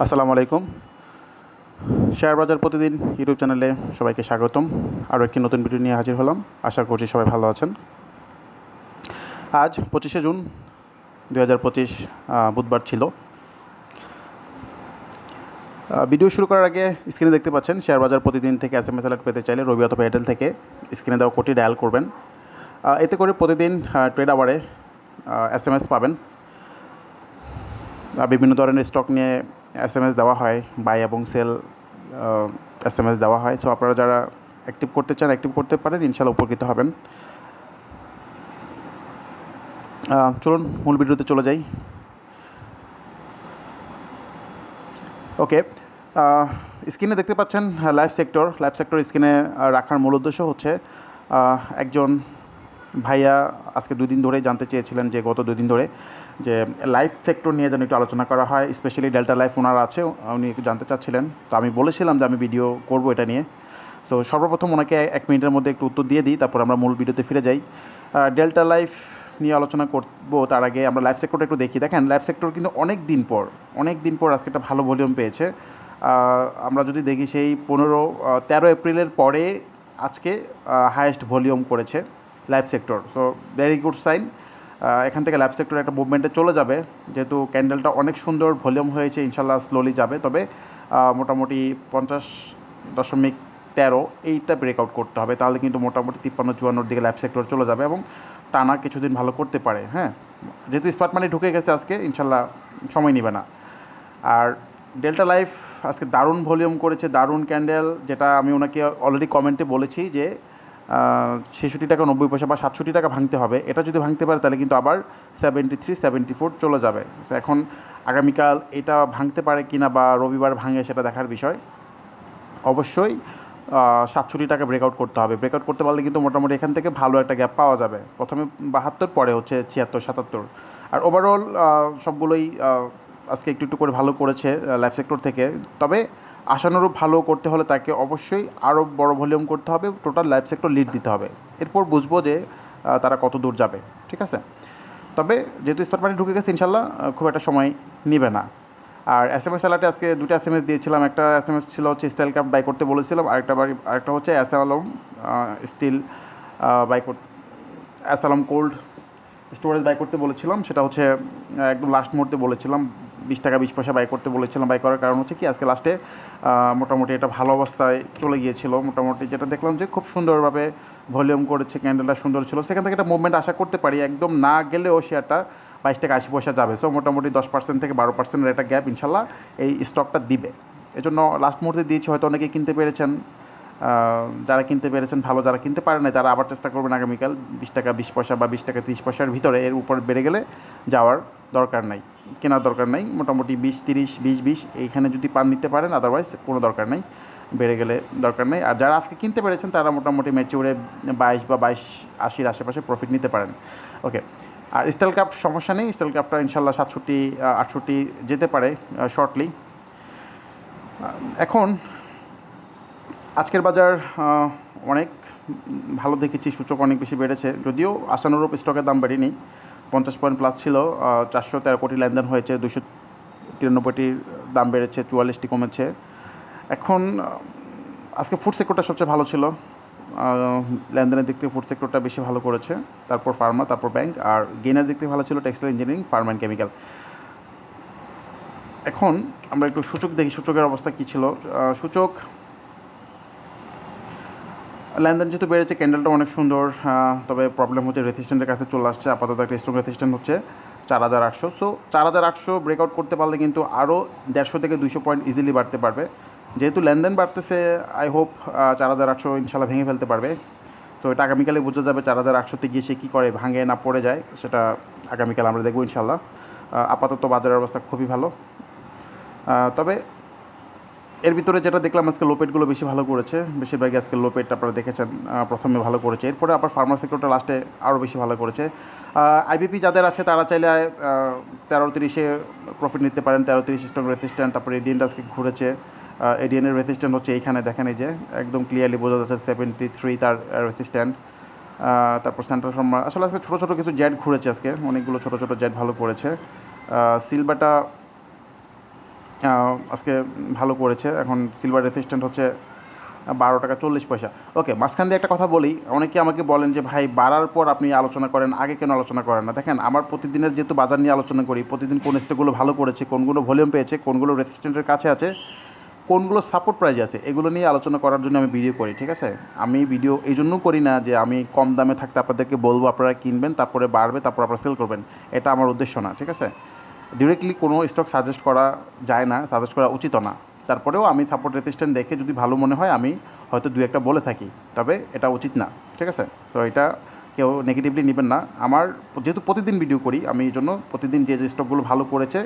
আসসালামু আলাইকুম। শেয়ার বাজার প্রতিদিন ইউটিউব চ্যানেলে সবাইকে স্বাগতম। আরও একটি নতুন ভিডিও নিয়ে হাজির হলাম। আশা করছি সবাই ভালো আছেন। আজ পঁচিশে জুন দু হাজার পঁচিশ বুধবার ছিল। ভিডিও শুরু করার আগে স্ক্রিনে দেখতে পাচ্ছেন, শেয়ার বাজার প্রতিদিন থেকে এস এম এস অ্যালার্ট পেতে চাইলে রবি অথবা এয়ারটেল থেকে স্ক্রিনে দেওয়া কোটি ডায়াল করবেন। এতে করে প্রতিদিন ট্রেড আওয়ারে এস এম এস পাবেন। বিভিন্ন ধরনের স্টক নিয়ে এস এম এস দেওয়া হয় বাই এবং সেল এস এম এস দেওয়া হয়। সো আপনারা যারা অ্যাক্টিভ করতে চান অ্যাক্টিভ করতে পারেন ইনশাল্লাহ উপকৃত হবেন। চলুন, মূল ভিডিওতে চলে যাই। ওকে স্ক্রিনে দেখতে পাচ্ছেন লাইফ সেক্টর লাইফ সেক্টর স্ক্রিনে রাখার মূল উদ্দেশ্য হচ্ছে একজন ভাইয়া আজকে দুদিন ধরেই জানতে চেয়েছিলেন যে গত দুদিন ধরে যে লাইফ সেক্টর নিয়ে যেন একটু আলোচনা করা হয় স্পেশালি ডেল্টা লাইফ ওনার আছে, উনি জানতে চাচ্ছিলেন। তো আমি বলেছিলাম যে আমি ভিডিও করব এটা নিয়ে। সো সর্বপ্রথম ওনাকে এক মিনিটের মধ্যে একটু উত্তর দিয়ে দিই, তারপর আমরা মূল ভিডিওতে ফিরে যাই। ডেল্টা লাইফ নিয়ে আলোচনা করব তার আগে আমরা লাইফ সেক্টরটা একটু দেখি। দেখেন লাইফ সেক্টর কিন্তু অনেক দিন পর, অনেক দিন পর আজকে একটা ভালো ভলিউম পেয়েছে। আমরা যদি দেখি সেই পনেরো তেরো এপ্রিলের পরে আজকে হায়েস্ট ভলিউম করেছে। Life sector so very good sign এখান থেকে লাইফ সেক্টর একটা মুভমেন্টে চলে যাবে। যেহেতু ক্যান্ডেলটা অনেক সুন্দর ভলিউম হয়েছে ইনশাল্লাহ স্লোলি যাবে। তবে মোটামুটি পঞ্চাশ দশমিক তেরো এইটা ব্রেকআউট করতে হবে। তাহলে কিন্তু মোটামুটি তিপ্পান্ন চুয়ান্নর দিকে লাইফ সেক্টর চলে যাবে এবং টানা কিছুদিন ভালো করতে পারে হ্যাঁ? যেহেতু স্মার্ট মানি ঢুকে গেছে আজকে ইনশাল্লাহ সময় নেবে না। আর ডেল্টা লাইফ আজকে দারুণ ভলিউম করেছে, দারুণ ক্যান্ডেল যেটা আমি ওনাকে অলরেডি কমেন্টে বলেছি যে ছেষট্টি টাকা, নব্বই পয়সা বা সাতষট্টি টাকা ভাঙতে হবে। এটা যদি ভাঙতে পারে, তাহলে কিন্তু আবার সেভেন্টি থ্রি সেভেন্টি ফোর চলে যাবে। এখন আগামীকাল এটা ভাঙতে পারে কি না বা রবিবার ভাঙে সেটা দেখার বিষয়। অবশ্যই সাতষট্টি টাকা ব্রেকআউট করতে হবে। ব্রেকআউট করতে পারলে কিন্তু মোটামুটি এখান থেকে ভালো একটা গ্যাপ পাওয়া যাবে। প্রথমে বাহাত্তর, পরে হচ্ছে ছিয়াত্তর, সাতাত্তর। আর ওভারঅল সবগুলোই আজকে একটু একটু করে ভালো করেছে লাইফ সেক্টর থেকে। তবে আশানুরূপ ভালো করতে হলে তাকে অবশ্যই আরও বড় ভলিউম করতে হবে টোটাল লাইফ সেক্টর লিড দিতে হবে। এরপর বুঝব যে তারা কত দূর যাবে, ঠিক আছে? তবে যেহেতু স্মার্ট মানি ঢুকে গেছে, ইনশাল্লাহ খুব একটা সময় নেবে না। আর এস এম এস অ্যালার্টে আজকে দুটো এস এম এস দিয়েছিলাম। একটা এস এম এস ছিল হচ্ছে স্টাইল কাপ বাই করতে বলেছিলাম, আরেকটা বাড়ি, আরেকটা হচ্ছে অ্যাসালম স্টিল বাই করতে অ্যাসালম কোল্ড স্টোরেজ বাই করতে বলেছিলাম। সেটা হচ্ছে একদম লাস্ট মুহূর্তে বলেছিলাম। বিশ টাকা, বিশ পয়সা বাই করতে বলেছিলাম বাই করার কারণ হচ্ছে কি, আজকে লাস্টে মোটামুটি এটা ভালো অবস্থায় চলে গিয়েছিল। মোটামুটি যেটা দেখলাম যে খুব সুন্দরভাবে ভলিউম করেছে ক্যান্ডেলটা সুন্দর ছিল। সেখান থেকে একটা মুভমেন্ট আশা করতে পারি, একদম না গেলেও শেয়ারটা বাইশ টাকা, আশি পয়সা যাবে। সো মোটামুটি দশ পার্সেন্ট থেকে বারো পার্সেন্টের একটা গ্যাপ ইনশাল্লাহ এই স্টকটা দিবে। এজন্য লাস্ট মুহূর্তে দিয়েছি, হয়তো অনেকে কিনতে পেরেছেন। যারা কিনতে পেরেছেন, ভালো যারা কিনতে পারে না তারা আবার চেষ্টা করবেন আগামীকাল বিশ টাকা, বিশ পয়সা বা বিশ টাকা, তিরিশ পয়সার ভিতরে এর উপর বেড়ে গেলে যাওয়ার দরকার নাই, কেনার দরকার নাই। মোটামুটি বিশ, তিরিশ, বিশ বিশ এইখানে যদি পান নিতে পারেন আদারওয়াইজ কোনো দরকার নেই, বেড়ে গেলে দরকার নেই। আর যারা আজকে কিনতে পেরেছেন, তারা মোটামুটি ম্যাচিউরে বাইশ বা বাইশ, আশির আশেপাশে প্রফিট নিতে পারেন। ওকে আর স্টাইল ক্রাফট সমস্যা নেই স্টাইল ক্রাফটটা ইনশাল্লাহ সাতষট্টি, আটষট্টি যেতে পারে শর্টলি এখন আজকের বাজার অনেক ভালো দেখেছি, সূচক অনেক বেশি বেড়েছে। যদিও আশানুরূপ স্টকের দাম বাড়েনি, পঞ্চাশ পয়েন্ট প্লাস ছিল চারশো তেরো কোটি লেনদেন হয়েছে দুশো তিরানব্বইটির দাম বেড়েছে, চুয়াল্লিশটি কমেছে। এখন আজকে ফুড সেক্টরটা সবচেয়ে ভালো ছিল লেনদেনের দিক থেকে ফুড সেক্টরটা বেশি ভালো করেছে, তারপর ফার্মা তারপর ব্যাংক আর গেনের দিক থেকে ভালো ছিল textile engineering pharma and chemical এখন আমরা একটু সূচক দেখি, সূচকের অবস্থা কী ছিল। সূচক লেনদেন যেহেতু বেড়েছে ক্যান্ডেলটা অনেক সুন্দর তবে প্রবলেম হচ্ছে রেসিস্ট্যান্টের কাছে চলে আসছে, আপাতত একটা স্ট্রং রেসিস্ট্যান্ট হচ্ছে চার হাজার আটশো। সো চার হাজার আটশো ব্রেকআউট করতে পারলে কিন্তু আরও দেড়শো থেকে দুশো পয়েন্ট ইজিলি বাড়তে পারবে। যেহেতু লেনদেন বাড়তেছে আই হোপ চার হাজার আটশো ইনশাল্লাহ ভেঙে ফেলতে পারবে। তো এটা আগামীকালে বোঝা যাবে চার হাজার আটশোতে গিয়ে সে কী করে, ভাঙে না পড়ে যায়, সেটা আগামীকাল আমরা দেখব ইনশাল্লাহ। আপাতত বাজারের অবস্থা খুবই ভালো। তবে এর ভিতরে যেটা দেখলাম আজকে লোপেটগুলো বেশি ভালো করেছে, বেশিরভাগই আজকে লোপেট আপনারা দেখেছেন প্রথমে ভালো করেছে। এরপরে আবার ফার্মা সেক্টরটা লাস্টে আরও বেশি ভালো করেছে। আইবিপি যাদের আছে তারা চাইলে তেরো তিরিশে প্রফিট নিতে পারেন, তেরো তিরিশ স্ট্রং রেসিস্ট্যান্ট তারপরে এডিএনটা আজকে ঘুরেছে। এডিএনের রেসিস্ট্যান্ট হচ্ছে এইখানে, দেখেন এই যে, একদম ক্লিয়ারলি বোঝা যাচ্ছে সেভেন্টি থ্রি তার রেসিস্ট্যান্ট তারপর সেন্ট্রাল ফার্মা আসলে আজকে ছোটো ছোটো কিছু জেট ঘুরেছে আজকে, অনেকগুলো ছোটো ছোটো জেট ভালো করেছে। সিলভারটা আজকে ভালো করেছে এখন সিলভার রেসিস্ট্যান্ট হচ্ছে বারো টাকা চল্লিশ পয়সা। ওকে মাঝখান দিয়ে একটা কথা বলি। অনেকে আমাকে বলেন যে, ভাই, বাড়ার পর আপনি আলোচনা করেন, আগে কেন আলোচনা করেন না? দেখেন, আমার প্রতিদিনের যেহেতু বাজার নিয়ে আলোচনা করি, প্রতিদিন কোন স্টকগুলো ভালো করেছে কোনগুলো ভলিউম পেয়েছে, কোনগুলো রেসিস্ট্যান্টের কাছে আছে, কোনগুলো সাপোর্ট প্রাইজ আছে, এগুলো নিয়ে আলোচনা করার জন্য আমি ভিডিও করি, ঠিক আছে? আমি ভিডিও এই জন্য করি না যে, আমি কম দামে থাকতে আপনাদেরকে বলব, আপনারা কিনবেন, তারপরে বাড়বে, তারপর আপনারা সেল করবেন। এটা আমার উদ্দেশ্য না, ঠিক আছে? ডিরেক্টলি কোনো স্টক সাজেস্ট করা যায় না সাজেস্ট করা উচিত না। তারপরেও আমি সাপোর্ট রেজিস্ট্যান্ট দেখে যদি ভালো মনে হয়, আমি হয়তো দু একটা বলে থাকি। তবে এটা উচিত না, ঠিক আছে? তো এটা কেউ নেগেটিভলি নেবেন না। আমার যেহেতু প্রতিদিন ভিডিও করি, আমি এই জন্য প্রতিদিন যে যে স্টকগুলো ভালো করেছে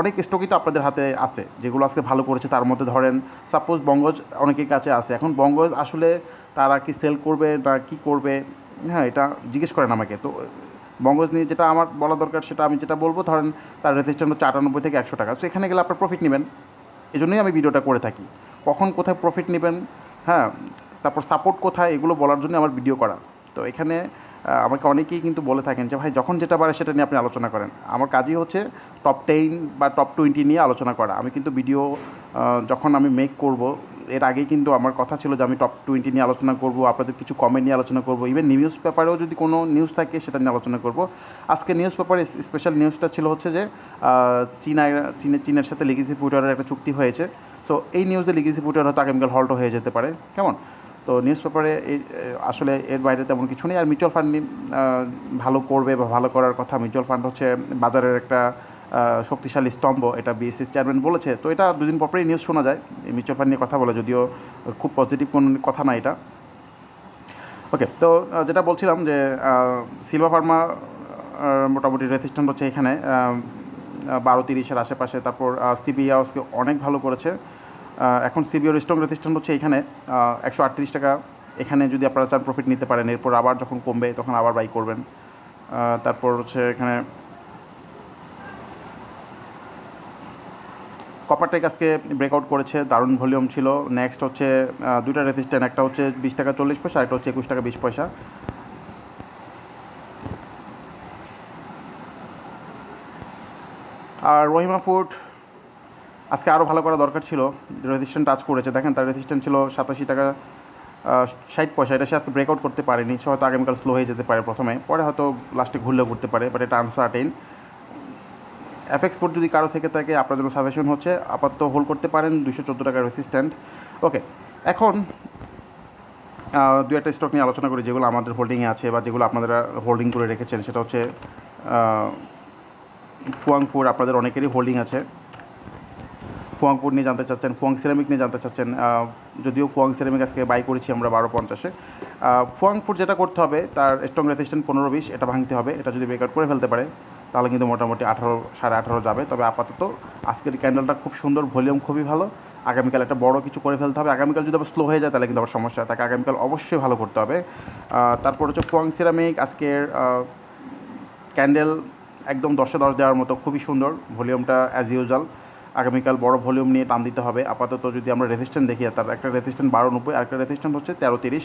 অনেক স্টকই তো আপনাদের হাতে আছে। যেগুলো আজকে ভালো করেছে, তার মধ্যে ধরেন সাপোজ বঙ্গজ অনেকের কাছে আছে। এখন বঙ্গজ আসলে তারা কি সেল করবে না কি করবে? হ্যাঁ এটা জিজ্ঞেস করেন আমাকে। তো বঙ্গজ নিয়ে যেটা আমার বলা দরকার, সেটা আমি যেটা বলব, ধরেন তার রেজিস্ট্যান্ট হচ্ছে আটানব্বই থেকে একশো টাকা। তো এখানে গেলে আপনার প্রফিট নেবেন। এই জন্যই আমি ভিডিওটা করে থাকি। কখন কোথায় প্রফিট নেবেন হ্যাঁ তারপর সাপোর্ট কোথায়, এগুলো বলার জন্য আমার ভিডিও করা। তো এখানে আমাকে অনেকেই কিন্তু বলে থাকেন যে, ভাই, যখন যেটা পারে সেটা নিয়ে আপনি আলোচনা করেন। আমার কাজই হচ্ছে টপ টেন বা টপ টোয়েন্টি নিয়ে আলোচনা করা। আমি কিন্তু ভিডিও যখন আমি মেক করব এর আগেই কিন্তু আমার কথা ছিল যে আমি টপ টোয়েন্টি নিয়ে আলোচনা করব, আপনাদের কিছু কমেন্ট নিয়ে আলোচনা করব ইভেন নিউজ পেপারেও যদি কোনো নিউজ থাকে সেটা নিয়ে আলোচনা করব। আজকে নিউজ পেপারে স্পেশাল নিউজটা ছিল হচ্ছে যে চীনা চীনের চীনের সাথে লিগেসি ফুটারের একটা চুক্তি হয়েছে। সো এই নিউজে লিগেসি ফুটার হয়তো আগামীকাল হল্ট হয়ে যেতে পারে। কেমন? তো নিউজ পেপারে আসলে এর বাইরে তেমন কিছু নেই। আর মিউচুয়াল ফান্ড ভালো করবে বা ভালো করার কথা মিউচুয়াল ফান্ড হচ্ছে বাজারের একটা শক্তিশালী স্তম্ভ, এটা বিএসসি চেয়ারম্যান বলেছে। তো এটা দুদিন পর পরই নিউজ শোনা যায়। মিউচুয়াল ফান্ড নিয়ে কথা বলে, যদিও খুব পজিটিভ কোনো কথা না এটা। ওকে তো যেটা বলছিলাম যে সিলভা ফার্মা মোটামুটি রেজিস্ট্যান্ট হচ্ছে এখানে। বারো তিরিশের আশেপাশে। তারপর সিবিআই হাউসকে অনেক ভালো করেছে। এখন সিবিওর স্ট্রং রেজিস্ট্যান্ট হচ্ছে এখানে। একশো আটত্রিশ টাকা এখানে যদি আপনারা চান প্রফিট নিতে পারেন। এরপর আবার যখন কমবে, তখন আবার বাই করবেন। তারপর হচ্ছে এখানে কপারটেক আজকে ব্রেকআউট করেছে, দারুণ ভলিউম ছিল। নেক্সট হচ্ছে দুইটা রেজিস্ট্যান্ট একটা হচ্ছে বিশ টাকা চল্লিশ পয়সা একটা হচ্ছে একুশ টাকা বিশ পয়সা। আর রহিমা ফুড আজকে আরও ভালো করা দরকার ছিল। রেজিস্ট্যান্ট টাচ করেছে। দেখেন, তার রেজিস্ট্যান্ট ছিল সাতাশি টাকা ষাট পয়সা। এটা সে আজকে ব্রেকআউট করতে পারেনি, সে হয়তো আগামীকাল স্লো হয়ে যেতে পারে প্রথমে। পরে হয়তো লাস্টে ঘুরলেও করতে পারে বাট এটা আনসার্টেন এফএক্স পোর্ট যদি কারও থেকে থাকে, আপনার জন্য সাজেশন হচ্ছে, আপাতত হোল্ড করতে পারেন দুশো চোদ্দ টাকার রেসিস্ট্যান্ট ওকে এখন দু একটা স্টক নিয়ে আলোচনা করি, যেগুলো আমাদের হোল্ডিংয়ে আছে বা যেগুলো আপনারা হোল্ডিং করে রেখেছেন। সেটা হচ্ছে ফুয়াংফুর আপনাদের অনেকেরই হোল্ডিং আছে। ফুয়াংপুর নিয়ে জানতে চাচ্ছেন ফুয়াং সিরামিক নিয়ে জানতে চাচ্ছেন যদিও ফুয়াং সিরামিক আজকে বাই করেছি আমরা বারো পঞ্চাশে। ফুয়াংপুর যেটা করতে হবে, তার স্ট্রং রেজিস্ট্যান্ট পনেরো বিশ, এটা ভাঙতে হবে, এটা যদি ব্রেকআউট করে ফেলতে পারে। তাহলে কিন্তু মোটামুটি আঠারো, সাড়ে আঠারো যাবে। তবে আপাতত আজকের ক্যান্ডেলটা খুব সুন্দর ভলিউম খুবই ভালো। আগামীকাল একটা বড় কিছু করে ফেলতে হবে। আগামীকাল যদি আবার স্লো হয়ে যায়, তাহলে কিন্তু আবার সমস্যা তাকে আগামীকাল অবশ্যই ভালো করতে হবে। তারপর হচ্ছে ফুয়াং সিরামিক আজকের ক্যান্ডেল একদম দশে দশ দেওয়ার মতো, খুবই সুন্দর। ভলিউমটা অ্যাজ ইউজাল আগামীকাল বড় ভলিউম নিয়ে টান দিতে হবে। আপাতত যদি আমরা রেজিস্ট্যান্ট দেখি, তার একটা রেজিস্ট্যান্ট বারো নব্বই আর একটা রেজিস্ট্যান্ট হচ্ছে তেরো তিরিশ।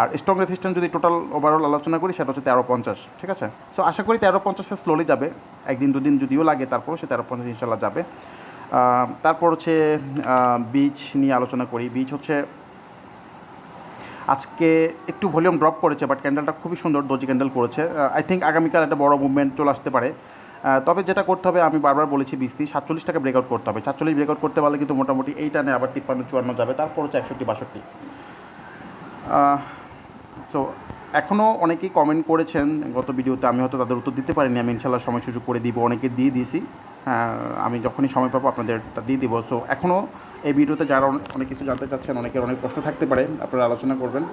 আর স্ট্রং রেজিস্ট্যান্ট যদি টোটাল ওভারঅল আলোচনা করি, সেটা হচ্ছে তেরো পঞ্চাশ, ঠিক আছে? সো আশা করি তেরো পঞ্চাশে স্লোলি যাবে। একদিন, দুদিন যদিও লাগে, তারপরও সে তেরো পঞ্চাশ ইনশাল্লাহ যাবে। তারপর হচ্ছে বীজ নিয়ে আলোচনা করি। বীজ হচ্ছে, আজকে একটু ভলিউম ড্রপ করেছে বাট ক্যান্ডেলটা খুবই সুন্দর দর্জি ক্যান্ডেল করেছে। আই থিঙ্ক আগামীকাল একটা বড় মুভমেন্ট চলে আসতে পারে। তবে যেটা করতে হবে, আমি বারবার বলেছি বিস্তি সাতচল্লিশ টাকা ব্রেকআউট করতে হবে। সাতচল্লিশ ব্রেকআউট করতে পারলে কিন্তু মোটামুটি এই টানে আবার তিপ্পান্ন, চুয়ান্ন যাবে। তারপর হচ্ছে একষট্টি, বাষট্টি। সো এখনও অনেকেই কমেন্ট করেছেন, গত ভিডিওতে আমি হয়তো তাদের উত্তর দিতে পারিনি, আমি ইনশাল্লাহ সময় সুযোগ করে দিব, অনেকে দিয়ে দিয়েছি। হ্যাঁ আমি যখনই সময় পাবো আপনাদেরটা দিয়ে দিব। সো এখনও এই ভিডিওতে যারা অনেক কিছু জানতে চাচ্ছেন, অনেকের অনেক প্রশ্ন থাকতে পারে, আপনারা আলোচনা করবেন,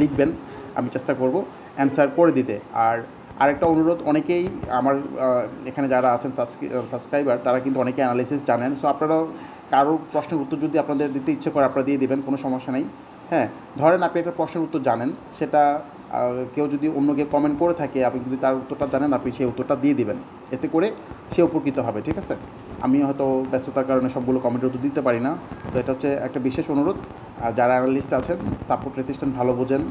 লিখবেন, আমি চেষ্টা করব অ্যান্সার করে দিতে। আর আরেকটা অনুরোধ, অনেকেই আমার এখানে যারা আছেন সাবস্ক্রাইবার তারা কিন্তু অনেকে অ্যানালিসিস জানেন। সো আপনারা কারোর প্রশ্নের উত্তর যদি আপনাদের দিতে ইচ্ছে করে, আপনারা দিয়ে দেবেন, কোনো সমস্যা নেই। হ্যাঁ ধরেন আপনি একটা প্রশ্নের উত্তর জানেন, সেটা কেউ যদি অন্য কেউ কমেন্ট করে থাকে, আপনি যদি তার উত্তরটা জানেন, আপনি সেই উত্তরটা দিয়ে দিবেন। এতে করে সে উপকৃত হবে, ঠিক আছে? আমি হয়তো ব্যস্ততার কারণে সবগুলো কমেন্টের উত্তর দিতে পারি না। তো এটা হচ্ছে একটা বিশেষ অনুরোধ। যারা অ্যানালিস্ট আছেন সাপোর্ট রেজিস্ট্যান্ট ভালো বোঝেন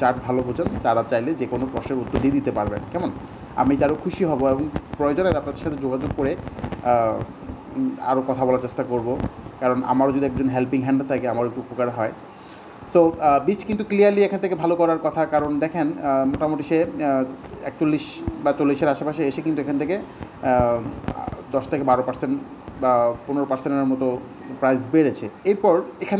চার্ট ভালো বোঝেন, তারা চাইলে যে কোনো প্রশ্নের উত্তর দিয়ে দিতে পারবেন, কেমন? আমি তারও খুশি হব এবং প্রয়োজনে আপনাদের সাথে যোগাযোগ করে আরও কথা বলার চেষ্টা করব। কারণ আমারও যদি একজন হেল্পিং হ্যান্ড থাকে আমার একটু উপকার হয়। সো বীজ কিন্তু ক্লিয়ারলি এখান থেকে ভালো করার কথা কারণ দেখেন আহ, মোটামুটি সে একচল্লিশ বা চল্লিশের আশেপাশে এসে কিন্তু এখান থেকে দশ থেকে বারো পার্সেন্ট বা পনেরো পার্সেন্টের মতো প্রাইস বেড়েছে। এরপর এখানে